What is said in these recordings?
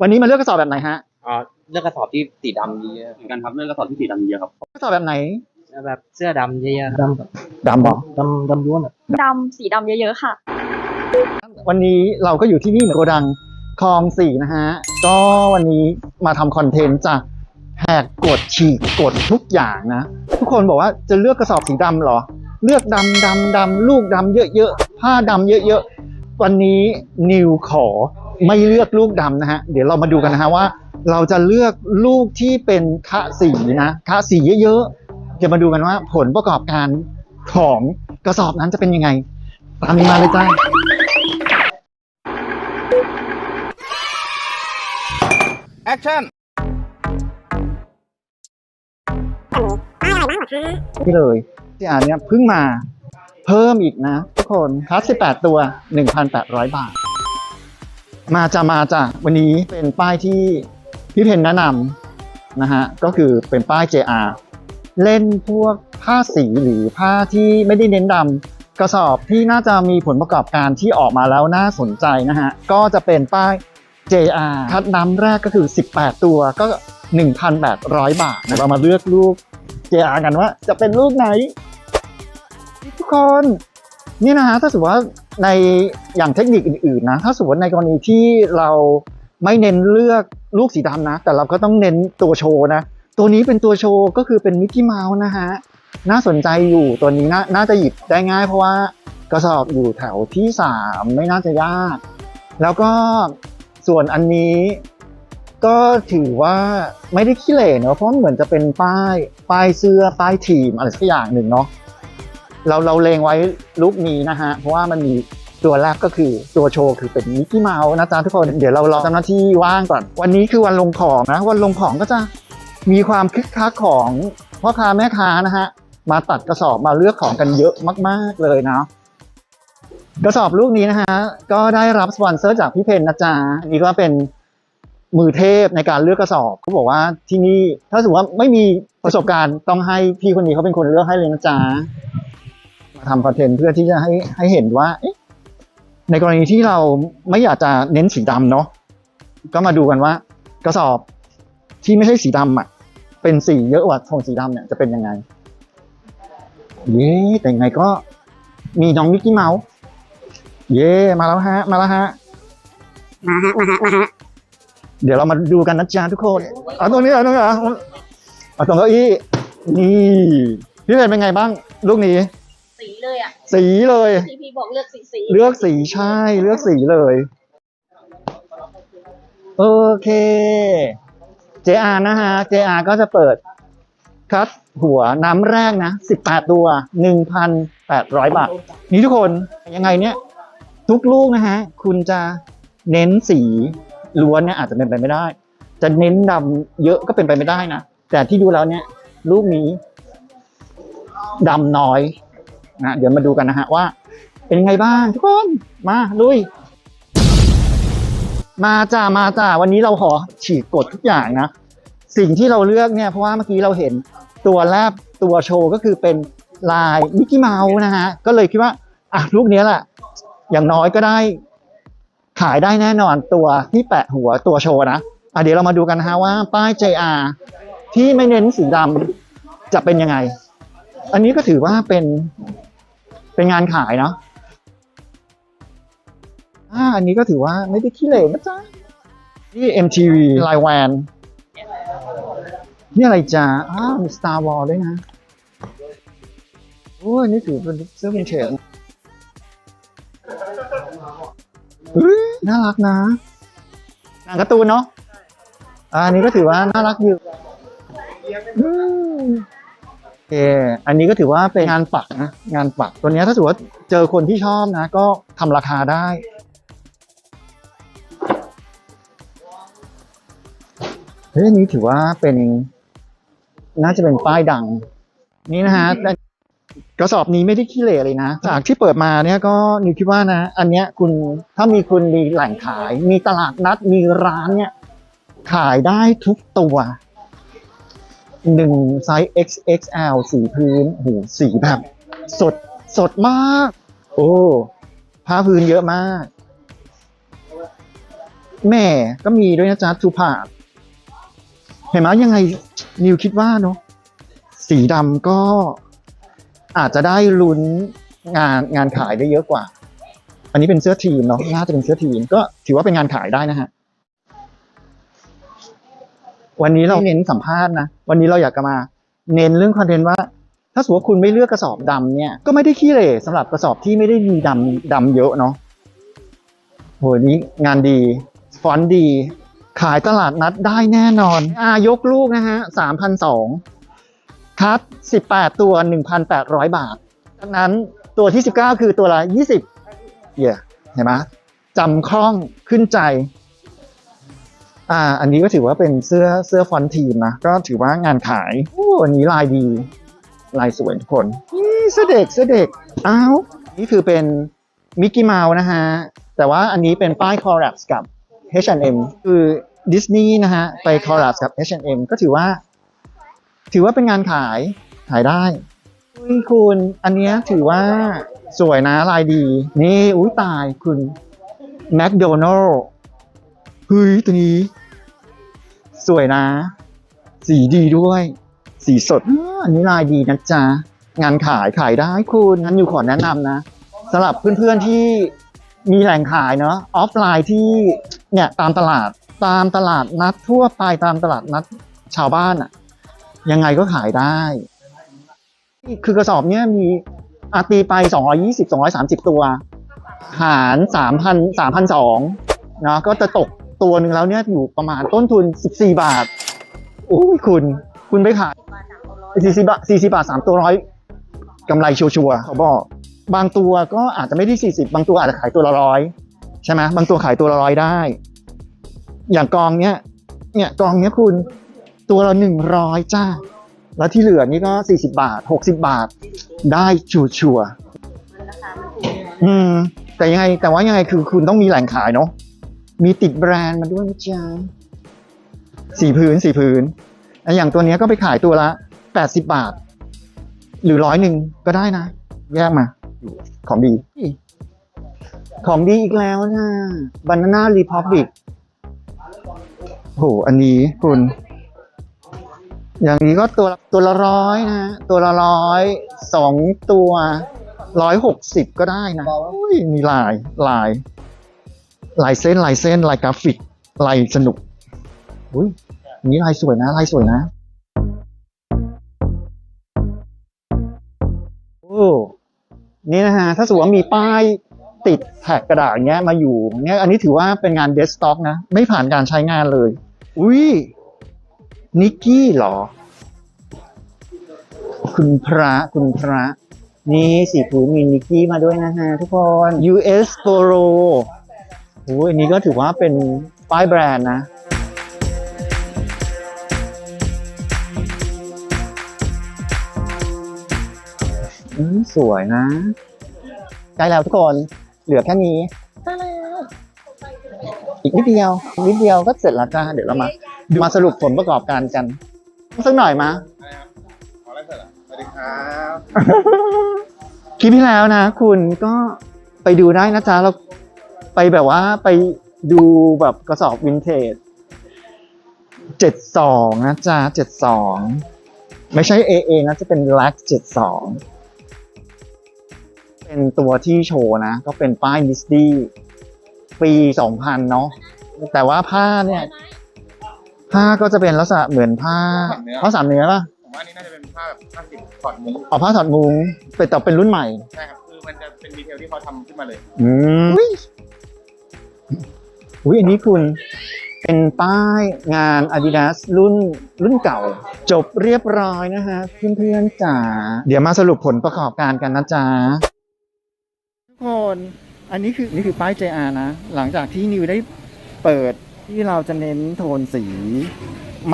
วันนี้มาเลือกกระสอบแบบไหนฮะอ่าเลือกกระสอบที่สีดำเยอะเหมือนกันครับเลือกกระสอบที่สีดำเยอะครับกระสอบแบบไหนๆแบบเสื้อดำเยอะๆดำดำบอกดำดำล้วนอะดำสีดำเยอะๆค่ะ วันนี้เราก็อยู่ที่นี่เหมือนโกดังคลองสี่นะฮะ ก็วันนี้มาทำคอนเทนต์จะแหกกฎฉีกกฎทุกอย่างนะ ทุกคนบอกว่าจะเลือกกระสอบสีดำเหรอ เลือกดำดำดำลูกดำเยอะๆผ้าดำเยอะๆวันนี้นิวขอ ไม่เลือกลูกดำนะฮะ เดี๋ยวเรามาดูกันนะฮะว่า เราจะเลือกลูกที่เป็นคะสีนะคะสีเยอะๆจะมาดูกันว่าผลประกอบการของกระสอบนั้นจะเป็นยังไง ตามนี้มาเลยจ้าแอคชั่นนี่เลยที่อ่านเนี้ยเพิ่งมาเพิ่มอีกนะทุกคนคัส18 ตัว 1,800 บาท มาจะมาจ้ะวันนี้เป็นป้ายที่พี่เพนแนะนำนะฮะก็คือเป็นป้าย JR เล่นพวกผ้าสีหรือผ้าที่ไม่ได้เน้นดำกระสอบที่น่าจะมีผลประกอบการที่ออกมาแล้วน่าสนใจนะฮะก็จะเป็นป้าย JR คัดน้ำแรกก็คือ 18 ตัวก็ 1,800 บาทเรามาเลือกลูก JR กันว่าจะเป็นลูกไหน ทุกคน นี่นะฮะถ้าสมมติว่า ในอย่างเทคนิคอื่นๆนะ ถ้าสมมติในกรณีที่เราไม่เน้นเลือกลูกสีดำนะ แต่เราก็ต้องเน้นตัวโชว์นะ ตัวนี้เป็นตัวโชว์ก็คือเป็นมิกกี้เมาส์นะฮะ น่าสนใจอยู่ตัวนี้น่าน่าจะหยิบได้ง่ายเพราะว่ากระสอบอยู่แถวที่สามไม่น่าจะยาก แล้วก็ส่วนอันนี้ก็ถือว่าไม่ได้ขี้เหร่เนอะเพราะเหมือนจะเป็นป้าย ป้ายเสื้อป้ายทีมอะไรสักอย่างหนึ่งเนาะ เราเราเลงไว้ลุกนี้นะฮะ เพราะว่ามันมีตัวแรกก็คือตัวโชว์คือเป็นมิกกี้เมาส์นะจ๊ะทุกคนเดี๋ยวเรารอเจ้าหน้าที่ว่างก่อน วันนี้คือวันลงของนะ วันลงของก็จะมีความคึกคักของพ่อค้าแม่ค้านะฮะ มาตัดกระสอบมาเลือกของกันเยอะมาก ๆเลยนะกระสอบลูกนี้นะฮะ ก็ได้รับสปอนเซอร์จากพี่เพนนะจ๊ะนนี้ก็เป็นมือเทพในการเลือกกระสอบเขาบอกว่าที่นี่ถ้าสมมติว่าไม่มีประสบการณ์ต้องให้พี่คนนี้เขาเป็นคนเลือกให้เลยนะจ๊ะ มาทำคอนเทนต์เพื่อที่จะให้ให้เห็นว่าเอ๊ะในกรณีที่เราไม่อยากจะเน้นสีดำเนาะก็มาดูกันว่า กระสอบที่ไม่ใช่สีดำอะ เป็นสีเยอะกว่าโทนสีดำเนี่ยจะเป็นยังไงเย้แต่ยังไงก็มีน้องมิกกี้เมาส์เย้มาแล้วฮะ มาแล้วฮะ มาฮะ มาฮะ มาฮะ เดี๋ยวเรามาดูกันนะจ๊ะทุกคนเอาตรงนี้เอาตรงนี้เอาเอาตรงเก้าอี้นี่พี่เป็นเป็นไงบ้าง ลูกนี้ สีเลยอะสีเลยที่พี่บอกเลือกสีสีเลือกสีใช่ เลือกสีเลยโอเค JR นะฮะ JR ก็จะเปิดคัดหัวน้ำแรกนะ 18 ตัว 1,800 บาท นี่ทุกคนยังไงเนี่ย ทุกลูกนะฮะ คุณจะเน้นสีล้วนเนี่ยอาจจะเป็นไปไม่ได้ จะเน้นดำเยอะก็เป็นไปไม่ได้นะ แต่ที่ดูแล้วเนี่ย ลูกนี้ดำน้อย นะเดี๋ยวมาดูกันนะฮะว่า เป็นไงบ้างทุกคนมาลุย มาจ้ามาจ้าวันนี้เราขอฉีกกฎทุกอย่างนะ สิ่งที่เราเลือกเนี่ยเพราะว่าเมื่อกี้เราเห็นตัวแรกตัวโชว์ก็คือเป็นลายมิกกี้เมาส์นะฮะก็เลยคิดว่าอะลูกเนี้ยแหละอย่างน้อยก็ได้ ขายได้แน่นอนตัวที่แปะหัวตัวโชว์นะอะเดี๋ยวเรามาดูกันนะฮะว่าป้าย JR ที่ไม่เน้นสีดำจะเป็นยังไง อันนี้ก็ถือว่าเป็น เป็นงานขายเนาะอ่าอันนี้ก็ถือว่าไม่ได้ขี้เหร่นะจ๊ะนี่ MTV ไลแวนนี่อะไรจ๊ะอ้ามี Star Wars ด้วยนะโอ้ยนี่ถือเป็นเสื้อวินเทจน่ารักนะหนังการ์ตูนเนาะอันนี้ก็ถือว่าน่ารักอยู่ เค อันนี้ก็ถือว่าเป็นงานปักนะ งานปัก ตัวนี้ถ้าสมมติว่าเจอคนที่ชอบนะ ก็ทำราคาได้ เฮ้ยอันนี้ถือว่าเป็น น่าจะเป็นป้ายดัง นี่นะฮะกระสอบนี้ไม่ได้ขี้เหร่เลยนะ จากที่เปิดมาเนี่ยก็นิวคิดว่านะ อันเนี้ยคุณถ้ามีคุณมีแหล่งขาย มีตลาดนัดมีร้านเนี่ย ขายได้ทุกตัว หนึ่งไซส์ XXL สีพื้นโอ้โหสีแบบ สดสดมาก โอ้ผ้าพื้นเยอะมากแหม่ก็มีด้วยนะจ๊ะทูพาดเห็นไหมยังไงนิวคิดว่าเนาะสีดำก็อาจจะได้ลุ้นงานงานขายได้เยอะกว่า อันนี้เป็นเสื้อทีมเนาะน่าจะเป็นเสื้อทีมก็ถือว่าเป็นงานขายได้นะฮะ วันนี้เราเน้นสัมภาษณ์นะ วันนี้เราอยากจะมา เน้นเรื่องคอนเทนต์ว่า ถ้าสมมติว่าคุณไม่เลือกกระสอบดำเนี่ย ก็ไม่ได้ขี้เหร่สำหรับกระสอบที่ไม่ได้มีดำดำเยอะเนาะโหนี้งานดี ฟอนต์ดี ขายตลาดนัดได้แน่นอน อายกลูกนะฮะสามพันสองคัดสิบแปดตัวหนึ่งพันแปดร้อยบาทจากนั้นตัวที่สิบเก้าคือตัวละยี่สิบเย่เห็นไหมจำคล่องขึ้นใจ อ่า อันนี้ก็ถือว่าเป็นเสื้อเสื้อฟอนต์ทีมนะ ก็ถือว่างานขายโอ้อันนี้ลายดี ลายสวยทุกคนนี่เสื้อเด็กเสื้อเด็ก อ้าว นี่คือเป็นมิกกี้เมาส์นะฮะ แต่ว่าอันนี้เป็นป้ายคอรัปกับ H&M คือดิสนีย์นะฮะ ไปคอรัปกับ H&M ก็ถือว่า ถือว่าเป็นงานขายขายได้อุ้ยคุณอันเนี้ยถือว่าสวยนะลายดี นี่ อุ้ยตายคุณ McDonald เฮ้ยตัวนี้ สวยนะ สีดีด้วย สีสดอ้ออันนี้ลายดีนะจ๊ะ งานขายขายได้คุณงั้นอยู่ขอแนะนำนะสำหรับเพื่อนๆที่มีแหล่งขายเนาะออฟไลน์ที่เนี่ยตามตลาดตามตลาดนัดทั่วไปตามตลาดนัดชาวบ้านอะยังไงก็ขายได้คือกระสอบเนี้ยมีอาตีไป 220 230 ตัว หาร 3,000 3,200เนาะก็จะตก ตัวหนึ่งแล้วเนี่ยอยู่ประมาณต้นทุน 14 บาทโอ้ยคุณ คุณไปขาย40บาท40 บาท 3 ตัวร้อยกำไรชัวร์ๆเขาบอกบางตัวก็อาจจะไม่ได้ 40 บางตัวอาจจะขายตัวละร้อยใช่ไหมบางตัวขายตัวละร้อยได้ อย่างกองเนี้ยเนี่ยกองเนี้ยคุณตัวละหนึ่งร้อยจ้า แล้วที่เหลือนี่ก็40บาท60บาท ได้ชัวร์ๆอืม แต่ยังไงแต่ว่ายังไงคือคุณต้องมีแหล่งขายเนาะ มีติดแบรนด์มาด้วยนะจ๊ะสี่พื้นสี่พื้นแล้วอย่างตัวเนี้ยก็ไปขายตัวละ80บาท หรือร้อยหนึ่งก็ได้นะ แยกมา ของดี ของดีอีกแล้วนะ Banana Republic โหอันนี้คุณ อย่างนี้ก็ตัวละตัวละร้อยนะ ตัวละร้อยสองตัวร้อยหกสิบก็ได้นะอุ้ยมีลายลาย ลายเส้นลายเส้นลายกราฟิกลายสนุกอุ้ยนี้ลายสวยนะลายสวยนะโอ้นี่นะฮะถ้าสมมติว่ามีป้ายติดแท็กกระดาษอย่างเงี้ยมาอยู่เนี้ยอันนี้ถือว่าเป็นงานเดสต็อกนะ ไม่ผ่านการใช้งานเลย อุ้ยนิกกี้เหรอ คุณพระคุณพระ นี่สีผืนมีนิกกี้มาด้วยนะฮะทุกคน US Polo โอ้ยอันนี้ก็ถือว่าเป็นป้ายแบรนด์นะอืมสวยนะใกล้แล้วทุกคน เหลือแค่นี้ได้แล้วอีกนิดเดียวอีกนิดเดียวก็เสร็จแล้วจ้า เดี๋ยวเรามา มาสรุปผลประกอบการกัน สักหน่อยมาขออะไรเสร็จอะสวัสดีครับ คลิปที่แล้วนะ คุณก็ไปดูได้นะจ๊ะเรา ไปแบบว่าไปดูแบบกระสอบวินเทจเจ็ดสองนะจ๊ะเจ็ดสองไม่ใช่ AA นะจะเป็นลักเจ็ดสองเป็นตัวที่โชว์นะ ก็เป็นป้ายดิสดี้ปีสองพันเนาะแต่ว่าผ้าเนี่ย ผ้าก็จะเป็นลักษณะเหมือนผ้าผ้าสามเนื้อป่ะผมว่าอันนี้น่าจะเป็นผ้าแบบผ้าติดถอดมุ้งออกผ้าถอดมุ้งเป็นแต่เป็นรุ่นใหม่ ใช่ครับ คือมันจะเป็นดีเทลที่เขาทำขึ้นมาเลย อืม อุ้ยอันนี้คุณเป็นป้ายงาน Adidas รุ่นรุ่นเก่า จบเรียบร้อยนะฮะเพื่อนๆจ๋าเดี๋ยวมาสรุปผลประกอบการกันนะจ๊ะทุกคนอันนี้คือนี่คือป้าย JR นะ หลังจากที่นิวได้เปิดที่เราจะเน้นโทนสี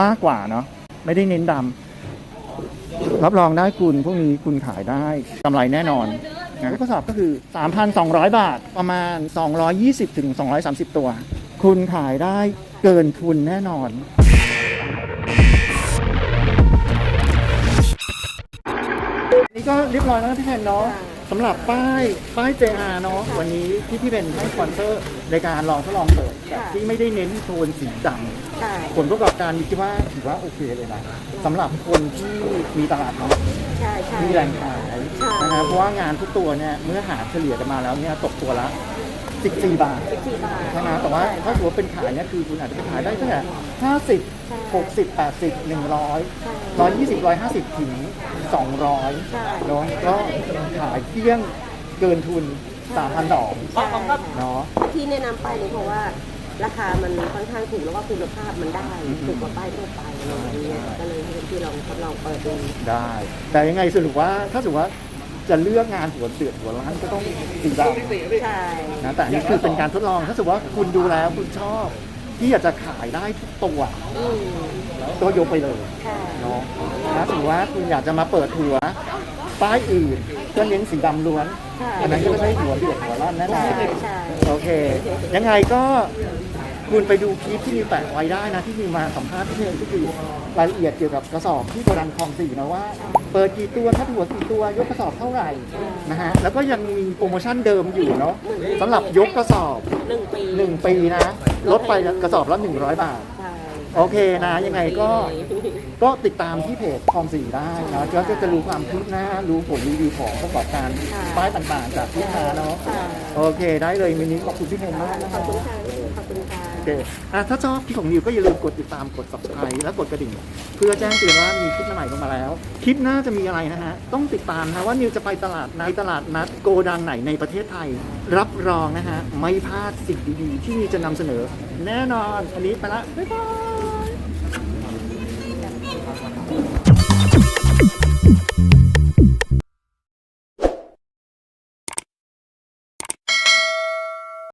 มากกว่าเนาะไม่ได้เน้นดำรับรองได้คุณพวกนี้คุณขายได้กำไรแน่นอนนะข้อสอบก็คือ 3,200 บาทประมาณ 220ถึง230 ตัว คุณขายได้เกินทุนแน่นอนนี่ก็เรียบร้อยแล้วนะพี่แทนเนาะสำหรับป้ายป้าย JR เนาะวันนี้ที่พี่เป็นให้สปอนเซอร์ในการลองทดลองเปิดแบบที่ไม่ได้เน้นโทนสีดำใช่ผลประกอบการคิดว่าถือว่าโอเคเลยนะสำหรับคนที่มีตลาดเนาะใช่ใช่มีแรงขายใช่นะครับเพราะว่างานทุกตัวเนี่ยเมื่อหารเฉลี่ยกันมาแล้วเนี่ยตกตัวละ 14 บาทสิบสี่บาท ใช่ไหมแต่ว่าถ้าถือว่าเป็นขายเนี่ยคือคุณอาจจะไปขายได้ตั้งแต่ห้าสิบหกสิบแปดสิบหนึ่งร้อยใช่ร้อยยี่สิบร้อยห้าสิบถึงสองร้อยใช่เนาะก็ขายเที่ยงเกินทุนสามพันดอกใช่เนาะที่แนะนำไปเนี่ยเพราะว่าราคามันค่อนข้างถูกแล้วก็คุณภาพมันได้อืมถูกกว่าป้ายทั่วไปอะไรอย่างเงี้ยก็เลยให้ที่ลองทดลองเปิดดูได้ แต่ยังไงสรุปว่าถ้าสมมติว่า จะเลือกงานหัวเสือหัวล้านก็ต้องสีดำใช่นะแต่อันนี่คือเป็นการทดลองถ้าสมมติว่าคุณดูแล้วคุณชอบที่อยากจะขายได้ทุกตัวอืมก็ยกไปเลยใช่เนาะนะถือว่าคุณอยากจะมาเปิดหัวป้ายอื่นก็เน้นสีดำล้วนใช่อันนั้นก็ไม่ใช่หัวเดือดหัวร้านแน่นอนใช่ใช่ โอเค ยังไงก็ คุณไปดูคลิปที่มีแปะไว้ได้นะที่มีมาสัมภาษณ์ที่นี่ก็คือรายละเอียดเกี่ยวกับกระสอบที่โบราณคลองสี่นะว่า เปิดกี่ตัวคัดหัวกี่ตัวยกกระสอบเท่าไหร่นะฮะแล้วก็ยังมีโปรโมชั่นเดิมอยู่เนาะสำหรับยกกระสอบหนึ่งปีหนึ่งปีนะลดไปกระสอบละ100บาทใช่โอเคนะยังไงก็ก็ติดตามที่เพจคลองสี่ได้นะก็จะรู้ความคืบหน้ารู้ผลรีวิวของประกอบการป้ายต่างๆ จากที่มาเนาะค่ะโอเคได้เลยมินิขอบคุณพี่เพนมากนะขคอรับ เคอะถ้าชอบคลิปของนิวก็อย่าลืมกดติดตามกด subscribe และกดกระดิ่ง เพื่อแจ้งเตือนว่ามีคลิปใหม่ลงมาแล้ว คลิปหน้าจะมีอะไรนะฮะ ต้องติดตามนะว่านิวจะไปตลาดในตลาดนัดโกดังไหนในประเทศไทย รับรองนะฮะ ไม่พลาดสิ่งดีๆ ที่นิวจะนำเสนอ แน่นอนอันนี้ไปละบ๊ายบาย